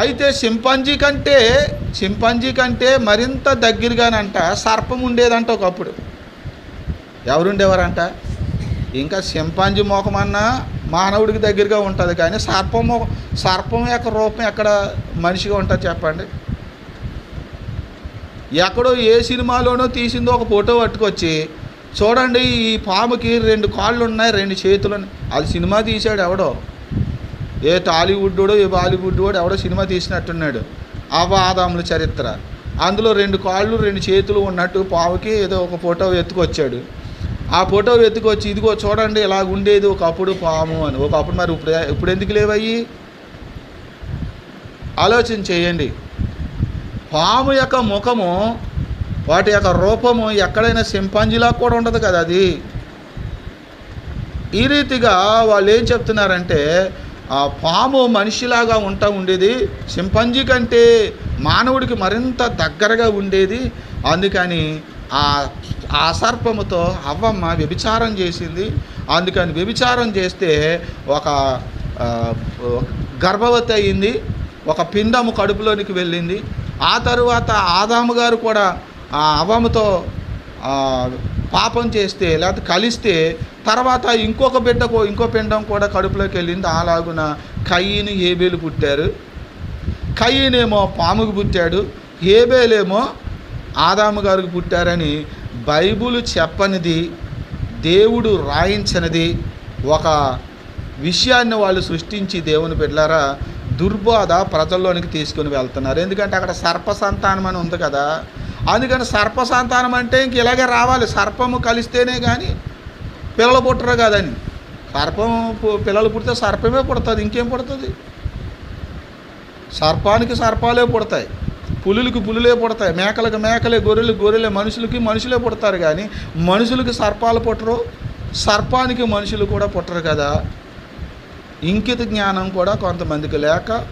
అయితే సింపాంజీ కంటే సింపాంజీ కంటే మరింత దగ్గరగానంట సర్పం ఉండేదంట ఒకప్పుడు. ఎవరుండేవారంట? ఇంకా సింపాంజీ మోకమన్నా మానవుడికి దగ్గరగా ఉంటుంది కానీ సర్పం సర్పం యొక్క రూపం ఎక్కడ మనిషిగా ఉంటుంది చెప్పండి? ఎక్కడో ఏ సినిమాలోనో తీసిందో ఒక ఫోటో పట్టుకొచ్చి చూడండి ఈ పాముకి రెండు కాళ్ళు ఉన్నాయి రెండు చేతులు అది సినిమా తీశాడు ఎవడో. ఏ టాలీవుడ్ వాడో ఏ బాలీవుడ్ వాడు ఎవడో సినిమా తీసినట్టున్నాడు. అవాదాముల చరిత్ర. అందులో రెండు కాళ్ళు రెండు చేతులు ఉన్నట్టు పావుకి ఏదో ఒక ఫోటో ఎత్తుకొచ్చాడు ఆ ఫోటో ఎత్తుకొచ్చి ఇదిగో చూడండి ఇలా ఉండేది ఒకప్పుడు పాము అని. ఒకప్పుడు మరి ఇప్పుడు ఇప్పుడు ఎందుకు లేవయ్యి? ఆలోచన చేయండి. పాము యొక్క ముఖము వాటి యొక్క రూపము ఎక్కడైనా సింపాంజీలా కూడా ఉండదు కదా అది. ఈ రీతిగా వాళ్ళు ఏం చెప్తున్నారంటే ఆ పాము మనిషిలాగా ఉంటా ఉండేది. సింపంజీ కంటే మానవుడికి మరింత దగ్గరగా ఉండేది. అందుకని ఆ ఆ సర్పముతో అవ్వమ్మ వ్యభిచారం చేసింది. అందుకని వ్యభిచారం చేస్తే ఒక గర్భవతి అయింది. ఒక పిండము కడుపులోనికి వెళ్ళింది. ఆ తరువాత ఆదాము గారు కూడా ఆ అవ్వమ్మతో పాపం చేస్తే లేకపోతే కలిస్తే తర్వాత ఇంకొక బిడ్డకు ఇంకో పిండం కూడా కడుపులోకి వెళ్ళింది. అలాగున కయ్యని ఏబేలు పుట్టారు. కయ్యనేమో పాముకు పుట్టాడు. ఏబేలేమో ఆదాము గారికి పుట్టారని బైబుల్ చెప్పనిది దేవుడు రాయించనిది. ఒక విషయాన్ని వాళ్ళు సృష్టించి దేవుని బిడ్డలారా దుర్బోధ ప్రజల్లోనికి తీసుకుని వెళ్తున్నారు. ఎందుకంటే అక్కడ సర్ప సంతానం అని ఉంది కదా. అందుకని సర్ప సంతానం అంటే ఇంక ఇలాగే రావాలి. సర్పము కలిస్తేనే కానీ పిల్లలు పుట్టరు కదని సర్పం పు- పిల్లలు పుడితే సర్పమే పుడుతుంది ఇంకేం పుడుతుంది? సర్పానికి సర్పాలే పుడతాయి. పులులకి పులులే పుడతాయి. మేకలకు మేకలే గొర్రెలు గొర్రెలే మనుషులకి మనుషులే పుడతారు కానీ మనుషులకి సర్పాలు పుట్టరు సర్పానికి మనుషులు కూడా పుట్టరు కదా. ఇంకిత జ్ఞానం కూడా కొంతమందికి లేక